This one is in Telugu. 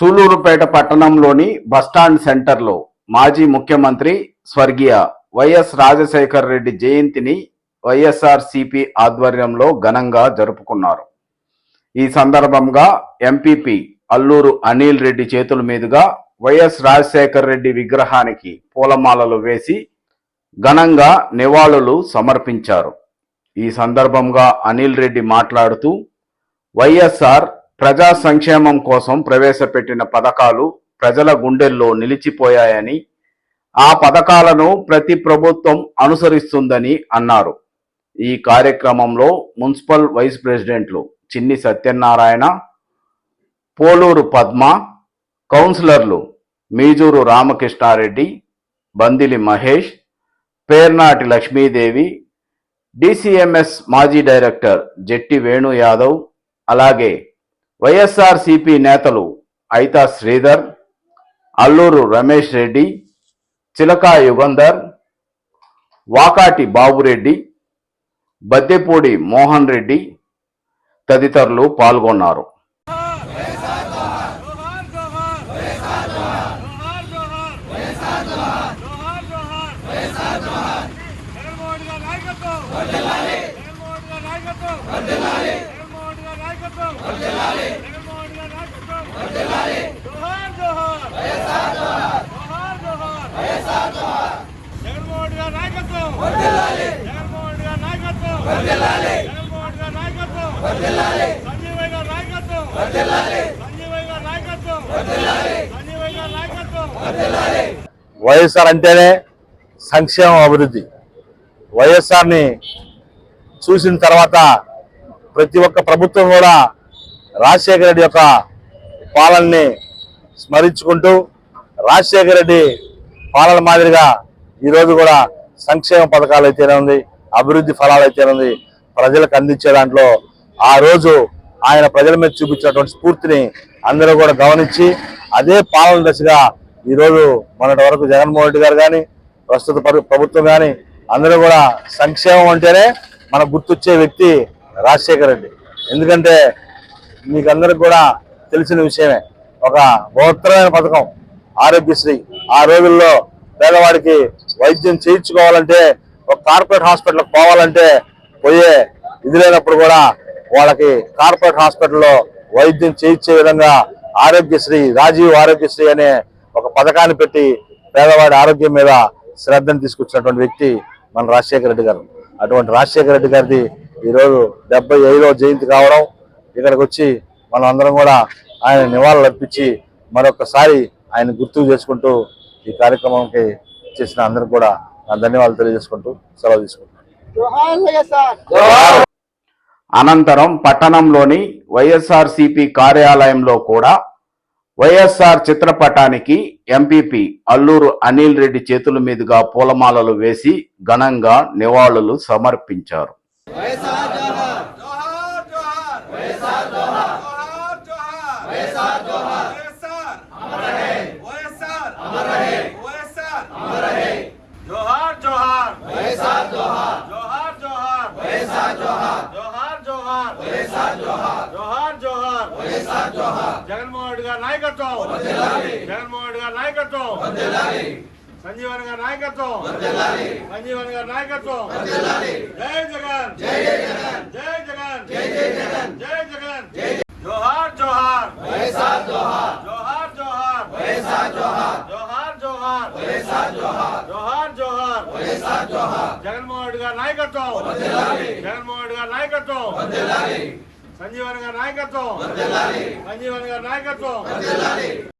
సూలూరుపేట పట్టణంలోని బస్టాండ్ సెంటర్లో మాజీ ముఖ్యమంత్రి స్వర్గీయ వైఎస్ రాజశేఖర్ రెడ్డి జయంతిని వైఎస్ఆర్ సిపి ఆధ్వర్యంలో ఘనంగా జరుపుకున్నారు. ఈ సందర్భంగా ఎంపీపీ అల్లూరు అనిల్ రెడ్డి చేతుల మీదుగా వైఎస్ రాజశేఖర్ రెడ్డి విగ్రహానికి పూలమాలలు వేసి ఘనంగా నివాళులు సమర్పించారు. ఈ సందర్భంగా అనిల్ రెడ్డి మాట్లాడుతూ వైఎస్ఆర్ ప్రజా సంక్షేమం కోసం ప్రవేశపెట్టిన పథకాలు ప్రజల గుండెల్లో నిలిచిపోయాయని ఆ పథకాలను ప్రతి ప్రభుత్వం అనుసరిస్తుందని అన్నారు. ఈ కార్యక్రమంలో మున్సిపల్ వైస్ ప్రెసిడెంట్లు చిన్ని సత్యనారాయణ పోలూరు పద్మ కౌన్సిలర్లు మీజూరు రామకృష్ణారెడ్డి బందిలి మహేష్ పేర్నాటి లక్ష్మీదేవి డిసిఎంఎస్ మాజీ డైరెక్టర్ జెట్టి వేణు యాదవ్ అలాగే వైఎస్ఆర్సిపి నేతలు ఐతా శ్రీధర్ అల్లూరు రమేష్ రెడ్డి చిలకా యుగంధర్ వాకాటి బాబురెడ్డి బద్దెపూడి మోహన్ రెడ్డి తదితరులు పాల్గొన్నారు. నాయకత్వం. నాయకత్వం. జగన్మోహన్ గారి నాయకత్వం జోహార్ జోహార్ వైఎస్ఆర్ జోహార్ జోహార్ జగన్మోహన్ గారి నాయకత్వం జగన్మోహన్ గారి నాయకత్వం జగన్మోహన్ గారి నాయకత్వం సంజీవయ్య గారి నాయకత్వం సంజీవయ్య గారి నాయకత్వం సంజీవయ్య గారి నాయకత్వం వైఎస్ఆర్ అంటేనే సంక్షేమ అభివృద్ధి. వైఎస్ఆర్ని చూసిన తర్వాత ప్రతి ఒక్క ప్రభుత్వం కూడా రాజశేఖర రెడ్డి యొక్క పాలనని స్మరించుకుంటూ రాజశేఖర రెడ్డి పాలన మాదిరిగా ఈరోజు కూడా సంక్షేమ పథకాలు అయితేనే ఉంది అభివృద్ధి ఫలాలు అయితేనే ఉంది ప్రజలకు అందించే దాంట్లో ఆ రోజు ఆయన ప్రజల మీద చూపించినటువంటి స్ఫూర్తిని అందరూ కూడా గమనించి అదే పాలన దశగా ఈరోజు మొన్నటి వరకు జగన్మోహన్ రెడ్డి గారు కానీ ప్రస్తుత ప్రభుత్వం కానీ అందరూ కూడా సంక్షేమం అంటేనే మనకు గుర్తొచ్చే వ్యక్తి రాజశేఖర రెడ్డి. ఎందుకంటే మీకు అందరికి కూడా తెలిసిన విషయమే ఒక బహుత్తరమైన పథకం ఆరోగ్యశ్రీ. ఆ రోజుల్లో పేదవాడికి వైద్యం చేయించుకోవాలంటే ఒక కార్పొరేట్ హాస్పిటల్కి పోవాలంటే పోయే ఇది లేనప్పుడు కూడా వాళ్ళకి కార్పొరేట్ హాస్పిటల్లో వైద్యం చేయించే విధంగా ఆరోగ్యశ్రీ రాజీవ్ ఆరోగ్యశ్రీ అనే ఒక పథకాన్ని పెట్టి పేదవాడి ఆరోగ్యం మీద శ్రద్ధను తీసుకొచ్చినటువంటి వ్యక్తి మన రాజశేఖర రెడ్డి గారు. అటువంటి రాజశేఖర రెడ్డి గారిది ఈరోజు డెబ్బై ఐదో జయంతి కావడం ఇక్కడికి వచ్చి మనం అందరం కూడా ఆయన నివాళులు అర్పించి మరొకసారి ఆయన గుర్తు చేసుకుంటూ ఈ కార్యక్రమంకి చేసిన అందరికి కూడా నా ధన్యవాదాలు తెలియజేసుకుంటూ సెలవు తీసుకుంటున్నాను. అనంతరం పట్టణంలోని వైఎస్ఆర్సిపి కార్యాలయంలో కూడా వైఎస్ఆర్ చిత్రపటానికి ఎంపీపీ అల్లూరు అనిల్ రెడ్డి చేతుల మీదుగా పూలమాలలు వేసి ఘనంగా నివాళులు సమర్పించారు. జోహార్ జోహార్ వైఎస్ఆర్ జోహార్ జోహార్ జోహార్ వైఎస్ఆర్ జోహార్ వైఎస్ఆర్ అమర్ రహే వైఎస్ఆర్ అమర్ రహే వైఎస్ఆర్ అమర్ రహే జోహార్ జోహార్ వైఎస్ఆర్ జోహార్ జోహార్ జోహార్ వైఎస్ఆర్ జోహార్ జోహార్ జోహార్ వైఎస్ఆర్ జోహార్ జోహార్ జోహార్ వైఎస్ఆర్ జోహార్ జగన్మోహన్ రెడ్డి గారి నాయకత్వం వర్ధిల్లాలి జగన్మోహన్ రెడ్డి గారి నాయకత్వం వర్ధిల్లాలి సంజీవన్ గారి నాయకత్వం. సంజీవన్ గారి నాయకత్వం. జై జగన్. జై జగన్. జై జగన్. జై జగన్. జై జగన్. జోహార్ జోహార్. వైఎస్ఆర్ జోహార్. జోహార్ జోహార్. వైఎస్ఆర్ జోహార్. జోహార్ జోహార్. వైఎస్ఆర్ జోహార్. జోహార్ జోహార్. వైఎస్ఆర్ జోహార్. జగన్మోహన్ రెడ్డి గారి నాయకత్వం. జగన్మోహన్ రెడ్డి గారి నాయకత్వం. సంజీవన్ గారి నాయకత్వం. సంజీవన్ గారి నాయకత్వం.